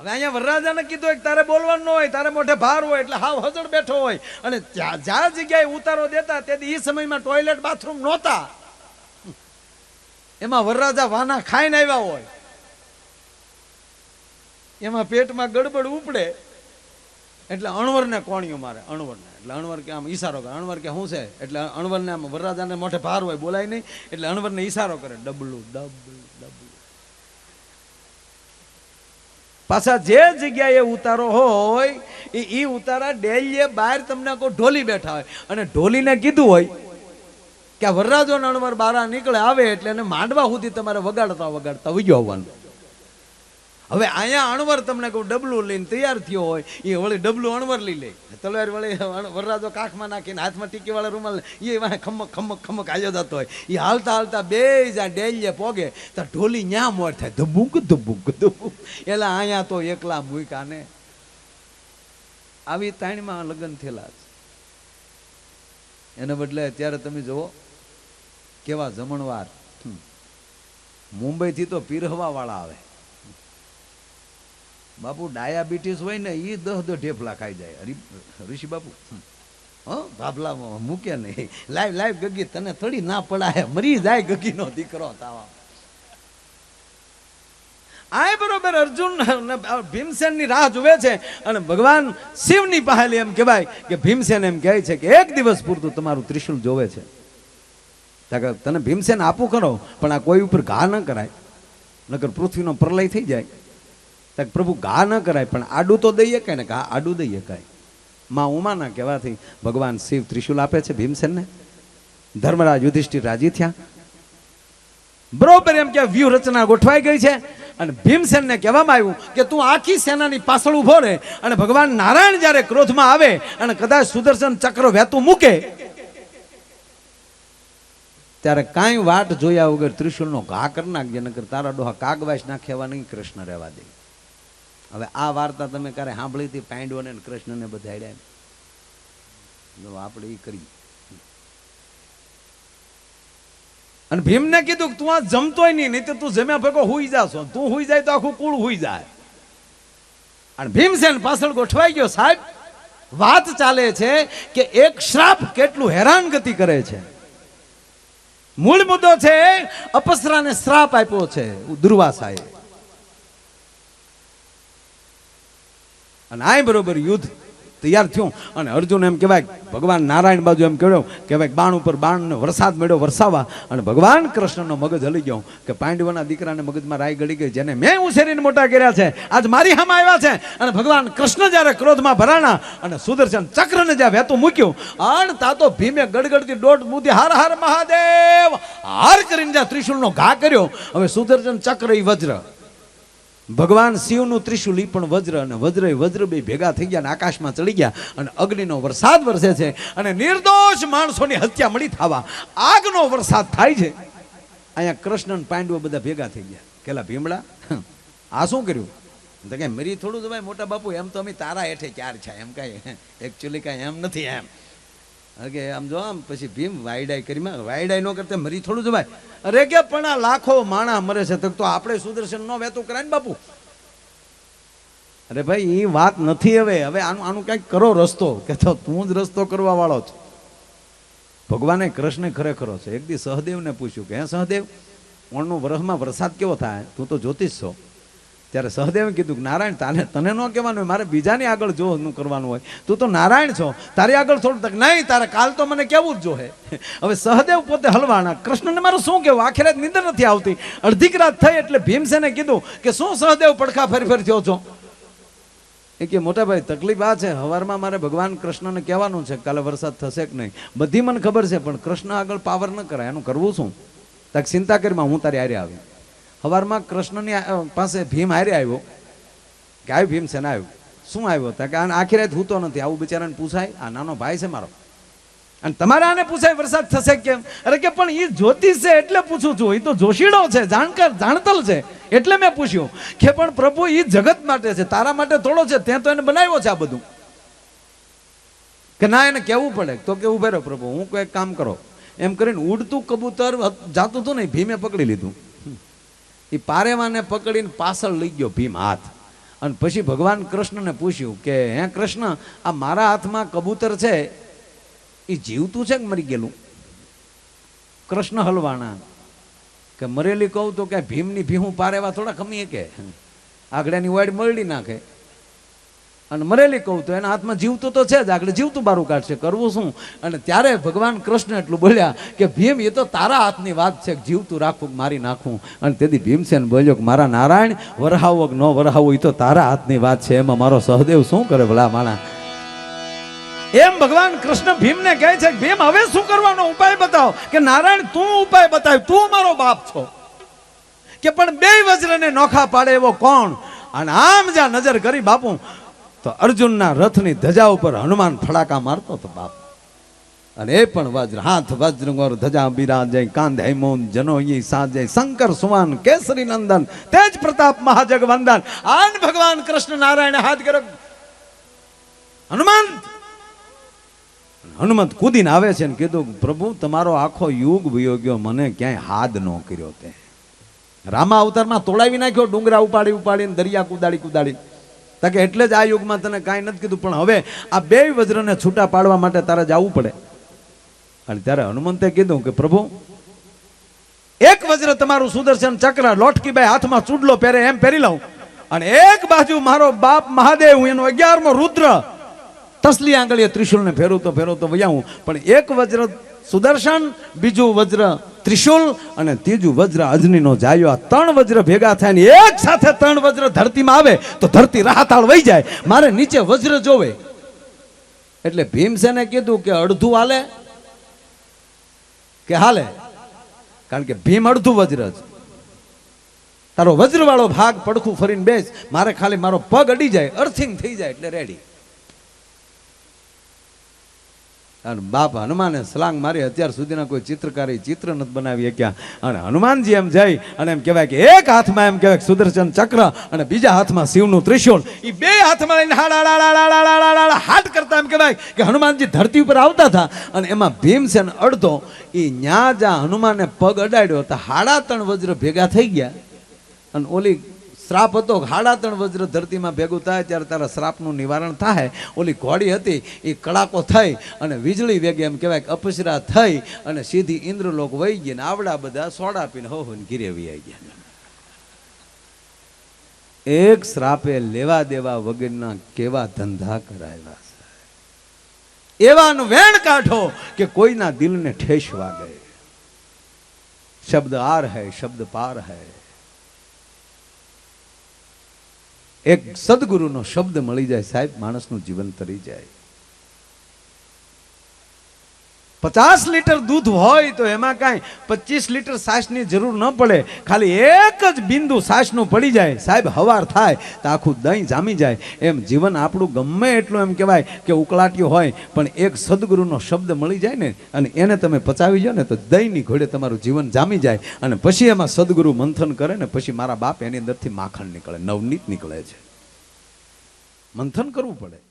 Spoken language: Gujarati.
હવે અહીંયા વરરાજાને કીધું કે તારે બોલવાનું ન હોય, તારે મોઢે ભાર હોય, એટલે હાવ હજળ બેઠો હોય. અને જ્યાં જગ્યાએ ઉતારો દેતા, તે એ સમયમાં ટોયલેટ બાથરૂમ નહોતા. એમાં વરરાજા વાના ખાઈને આવ્યા હોય. એમાં પેટમાં ગડબડ ઉપડે, એટલે અણવરને કોણિયું મારે, અણવરને. એટલે અણવર કે આમ ઈશારો કરે. અણવર કે શું છે? એટલે અણવરને આમ વરરાજાને મોઢે ભાર હોય, બોલાય નહીં. એટલે અણવરને ઈશારો કરે. ડબલું ડબલું ડબલું. પાછા જે જગ્યાએ ઉતારો હોય, એ ઈ ઉતારા ડેલીએ બહાર તમને કોઈ ઢોલી બેઠા હોય. અને ઢોલીને કીધું હોય કે વરરાજો નણવર બારા નીકળે આવે એટલે એને માંડવા સુધી તમારે વગાડતા વગાડતા વહી આવવાનું. હવે અહીંયા અણવર તમને કહું, ડબલું લઈને તૈયાર થયો હોય, એ વળી ડબલું અણવર લઈ લે. તલવાર વળી વરરાજો કાખમાં નાખીને હાથમાં ટીકીવાળા રૂમાલ એ વાંહે ખમક ખમક ખમક આવ્યો જતો હોય. એ હાલતા હાલતા બે જ્યાં ડેલીએ પોગે તો ઢોલી ન્યા મોર થાય. ધબુક ધબુક ધબુક. એટલે અહીંયા તો એકલા મૂક્યા ને. આવી તાણીમાં લગ્ન થયેલા છે. એને બદલે અત્યારે તમે જુઓ, કેવા જમણવાર. મુંબઈથી તો પીરહવા વાળા આવે. બાપુ, ડાયાબિટીસ હોય ને એ દહ દહ ઢેફલા ખાઈ જાય. હરી ઋષિ બાપુ. હં ભાભલામાં મૂકે નહીં. લાઈવ લાઈવ ગગી, તને થોડી ના પડાય. મરી જાય ગગીનો દીકરો તાવા. આય બરોબર, અર્જુન ભીમસેનની રાહ જુએ છે અને ભગવાન શિવની પહેલી એમ કહેવાય કે ભીમસેન એમ કહે છે કે એક દિવસ પૂરતું તમારું ત્રિશુલ જોવે છે. તને ભીમસેન આપું ખરો, પણ આ કોઈ ઉપર ઘા ન કરાય. નકર પૃથ્વીનો પ્રલય થઈ જાય. પ્રભુ ઘા ન કરાય, પણ આડું તો દઈએ કાંઈ ને ઘા આડું દઈએ કાંઈ. માં ઉમાના કહેવાથી ભગવાન શિવ ત્રિશુલ આપે છે ભીમસેનને. ધર્મરાજ યુધિષ્ઠિર રાજી થયા. બરોબર એમ કે વ્યૂહ રચના ગોઠવાઈ ગઈ છે અને ભીમસેનને કહેવામાં આવ્યું કે તું આખી સેનાની પાછળ ઊભો રહે અને ભગવાન નારાયણ જ્યારે ક્રોધમાં આવે અને કદાચ સુદર્શન ચક્ર વહેતું મૂકે, ત્યારે કાંઈ વાટ જોયા વગર ત્રિશુલનો ઘા કરી નાખજે, નકર તારા ડોહા કાગવાસ નાખ્યા નહીં, કૃષ્ણ રહેવા દે. હવે આ વાર્તા તમે ક્યારે સાંભળી હતી? પાંડવોને કૃષ્ણને બધાડ્યા આપણે એ કરી અને ભીમને કીધું કે તું આ જમતોય નહીં નહીં તો તું જમ્યા ભેગો હુઈ જાશો. તું હુઈ જાય તો આખું કુળ હુઈ જાય. અને ભીમસેન પાછળ ગોઠવાઈ ગયો, સાહેબ, વાત ચાલે છે કે એક શ્રાપ કેટલું હેરાનગતિ કરે છે. મૂળ મુદ્દો છે, અપસરાને શ્રાપ આપ્યો છે. દુર્વાસાએ અને આય બરોબર યુદ્ધ તૈયાર થયું. અને અર્જુન એમ કહેવાય, ભગવાન નારાયણ બાજુ એમ કહ્યું કહેવાય, બાણ ઉપર બાણનો વરસાદ મેળ્યો વરસાવા. અને ભગવાન કૃષ્ણનો મગજ હલી ગયો. કે પાંડવોના દીકરાને મગજમાં રાય ગળી ગઈ, જેને મેં ઉછેરીને મોટા કર્યા છે. આજ મારી હામાં આવ્યા છે. અને ભગવાન કૃષ્ણ જ્યારે ક્રોધમાં ભરાણા અને સુદર્શન ચક્રને જ્યાં વહેતું મૂક્યું અણ તા તો ભીમે ગડગડતી દોઢ બુદ્ધિ હાર હાર, મહાદેવ! હાર કરીને જ્યાં ત્રિશુલનો ઘા કર્યો, હવે સુદર્શન ચક્ર ઈ વજ્ર. ભગવાન શિવનું ત્રિશુલી પણ વજ્ર અને વજ્ર વજ્ર બે ભેગા થઈ ગયા અને આકાશમાં ચડી ગયા અને અગ્નિનો વરસાદ વરસે છે અને નિર્દોષ માણસોની હત્યા મળી થવા આગનો વરસાદ થાય છે. અહીંયા કૃષ્ણ પાંડવો બધા ભેગા થઈ ગયા. કેલા ભીમડા? આ શું કર્યું? તો કે મરી થોડું જ ભાઈ મોટા બાપુ, એમ તો અમે તારા હેઠે ચાર છે. એમ કાંઈ એકચ્યુઅલી કાંઈ એમ નથી એમ. કે આમ જો, આમ પછી ભીમ વાયડાઈ કરી. વાયડાઈ ન કરતા મરી થોડું જવાય અરે કે, પણ આ લાખો માણા મરે છે, તો આપણે સુદર્શન નો વહેતું કરાય ને બાપુ? અરે ભાઈ એ વાત નથી હવે. હવે આનું આનું કંઈક કરો રસ્તો, કે તો તું જ રસ્તો કરવા વાળો છો. ભગવાને કૃષ્ણ ખરેખરો છે. એક દી સહદેવને પૂછ્યું કે, હે સહદેવ ઓણનું વરસમાં વરસાદ કેવો થાય? તું તો જ્યોતિષ છો. ત્યારે સહદેવે કીધું કે, નારાયણ, તાને તને ન કહેવાનું હોય, મારે બીજાની આગળ જો કરવાનું હોય, તું તો નારાયણ છો. તારી આગળ થોડું તક નહીં, તારે કાલ તો મને કેવું જ જોહે. હવે સહદેવ પોતે હલવાણા કૃષ્ણને મારું શું કહેવું? આખી રાત નિંદર નથી આવતી. અડધીક રાત થઈ એટલે ભીમસેને કીધું કે, શું સહદેવ પડખા ફરી ફરી થયો છો? એ કે, મોટા ભાઈ, તકલીફ આ છે. હવારમાં મારે ભગવાન કૃષ્ણને કહેવાનું છે. કાલે વરસાદ થશે કે નહીં? બધી મને ખબર છે, પણ કૃષ્ણ આગળ પાવર ન કરાય. એનું કરવું શું? તક ચિંતા કરીમાં હું તારી આરે આવી. હવારમાં કૃષ્ણની પાસે ભીમ હારે આવ્યો, કે આવ્યો ભીમ ને આવ્યો. શું આવ્યો હતા કે આને આખી રાત હૂતો નથી, આવું બિચારાને પૂછાય, આ નાનો ભાઈ છે મારો. અને તમારે આને પૂછાય, વરસાદ થશે કેમ? અરે કે પણ એ જ્યોતિષ છે એટલે પૂછું છું એ તો જોશીડો છે, જાણકાર, જાણતલ છે, એટલે મેં પૂછ્યું. કે પણ પ્રભુ એ જગત માટે છે, તારા માટે થોડો છે, ત્યાં તો એને બનાવ્યો છે આ બધું. કે ના, એને કહેવું પડે. તો કે ઉભે રહો પ્રભુ, હું કોઈ કામ કરો. એમ કરીને ઉડતું કબૂતર જાતું હતું ને ભીમે પકડી લીધું. એ પારેવાને પકડીને પાછળ લઈ ગયો ભીમ હાથ. અને પછી ભગવાન કૃષ્ણને પૂછ્યું કે, હે કૃષ્ણ, આ મારા હાથમાં કબૂતર છે? એ જીવતું છે કે મરી ગયેલું? કૃષ્ણ હલવાણા, કે મરેલી કહું તો કે ભીમની ભીહું પારેવા થોડા ખમીએ કે? આગળની વાડ મળી નાખે. અને મરેલી કહું તો એના હાથમાં જીવતું તો છે જ. આગળ જીવતું બારું કાઢશે. કરવું શું? અને ત્યારે ભગવાન કૃષ્ણ એટલું બોલ્યા કે, ભીમ, એ તો તારા હાથની વાત છે જીવતું રાખવું મારી નાખવું અને તેથી ભીમસેન બોલ્યો કે, મારા નારાયણ, વરહાવો કે ન વરહાવો, એ તો તારા હાથની વાત છે. એમાં મારો સહદેવ શું કરે ભલા માણા? એમ ભગવાન કૃષ્ણ ભીમને કહે છે ભીમ, હવે શું કરવાનો ઉપાય બતાવો? કે નારાયણ, તું ઉપાય બતાવ. તું મારો બાપ છો. કે, પણ બે વજ્રને નોખા પાડે એવો કોણ? અને આમ જ્યાં નજર કરી બાપુ તો અર્જુનના રથની ધજા ઉપર હનુમાન ફડાકા મારતો હતો બાપ. અને એ પણ વજ્ર, હાથ વજ્રગોર ધજા, બિરાજય, કાંધ હેમોન જનોઈ સાજય, શંકર, સુવાન, કેસરી, નંદન, તેજ પ્રતાપ, મહાજગ, વંદન, આન ભગવાન કૃષ્ણ, નારાયણ હાથ કર્યો હનુમાન હનુમંત કૂદીને આવે છે ને કીધું, પ્રભુ, તમારો આખો યુગ વયો ગયો, મને ક્યાંય હાથ ન કર્યો તે. રામા અવતારમાં તોડાવી નાખ્યો, ડુંગરા ઉપાડી, ઉપાડીને દરિયા કુદાડી કુદાડી તાકે એટલે જ આ યુગમાં તને કાંઈ નથી કીધું, પણ હવે આ બે વજ્રને છૂટા પાડવા માટે તારે જવું પડે. અને ત્યારે હનુમંતે કીધું કે, પ્રભુ, એક વજ્ર તમારું સુદર્શન ચક્ર લોટકીબાઈ હાથમાં ચૂડલો પહેરે એમ પહેરી લઉં. અને એક બાજુ મારો બાપ મહાદેવ, હું એનો અગિયારમો રુદ્ર. તસલી આંગળીએ ત્રિશુલને ફેરવતો ફેરવતો વયાવું પણ એક વજ્ર સુદર્શન, બીજું વજ્ર ત્રિશુલ અને ત્રીજું વજ્ર અજનીનો જાયો. આ ત્રણ વજ્ર ભેગા થાય ને એક સાથે ત્રણ વજ્ર ધરતીમાં આવે તો ધરતી રાહતાળ વહી જાય. મારે નીચે વજ્ર જોવે. એટલે ભીમસેને કીધું કે અડધું હાલે કે હાલે? કારણ કે ભીમ અડધું વજ્ર છે તારો વજ્રવાળો ભાગ પડખું ફરીને બેસ. મારે ખાલી મારો પગ અડી જાય. અર્થિંગ થઈ જાય એટલે રેડી અને બાપ હનુમાને સ્લાંગ મારી અત્યાર સુધીના કોઈ ચિત્રકારી ચિત્ર નથી બનાવી શક્યા. અને હનુમાનજી એમ જાય અને એમ કહેવાય કે એક હાથમાં એમ કહેવાય સુદર્શન ચક્ર અને બીજા હાથમાં શિવનું ત્રિશુલ એ બે હાથમાં લઈને હાડા હાટ કરતા એમ કહેવાય કે હનુમાનજી ધરતી ઉપર આવતા હતા અને એમાં ભીમસેન અડધો એ ન્યા જ્યાં હનુમાને પગ અડાડ્યો તો હાડા ત્રણ વજ્ર ભેગા થઈ ગયા અને ઓલી શ્રાપ હતો, હાડા ત્રણ વજ્ર ધરતીમાં ભેગું થાય, ત્યારે તારા શ્રાપનું નિવારણ થાય. ઓલી ઘોડી હતી એ કડાકો થઈ અને વીજળી વેગે એમ કહેવાય કે અપસરા થઈ અને સીધી ઇન્દ્રલોક વહી ગઈ ને આવડા બધા સોડા પીને હો હોને ઘીરે આવી ગયા. એક શ્રાપે લેવા દેવા વગરના કેવા ધંધા કરાવ્યા છે. એવાનું વેણ કાઢો કે કોઈના દિલને ઠેસ વાગે શબ્દ આર હૈ, શબ્દ પાર હૈ. એક સદગુરુનો શબ્દ મળી જાય સાહેબ માણસનું જીવન તરી જાય. પચાસ લીટર દૂધ હોય તો એમાં કાંઈ પચીસ લીટર સાસની જરૂર ન પડે. ખાલી એક જ બિંદુ સાસનું પડી જાય. સાહેબ, હવાર થાય તો આખું દહીં જામી જાય. એમ જીવન આપણું ગમે એટલું એમ કહેવાય કે ઉકળાટ્યું હોય, પણ એક સદગુરુનો શબ્દ મળી જાય ને, અને એને તમે પચાવી જાઓ ને તો દહીંની ઘોડે તમારું જીવન જામી જાય. અને પછી એમાં સદગુરુ મંથન કરે ને, પછી મારા બાપ એની અંદરથી માખણ નીકળે, નવનીત નીકળે છે. મંથન કરવું પડે.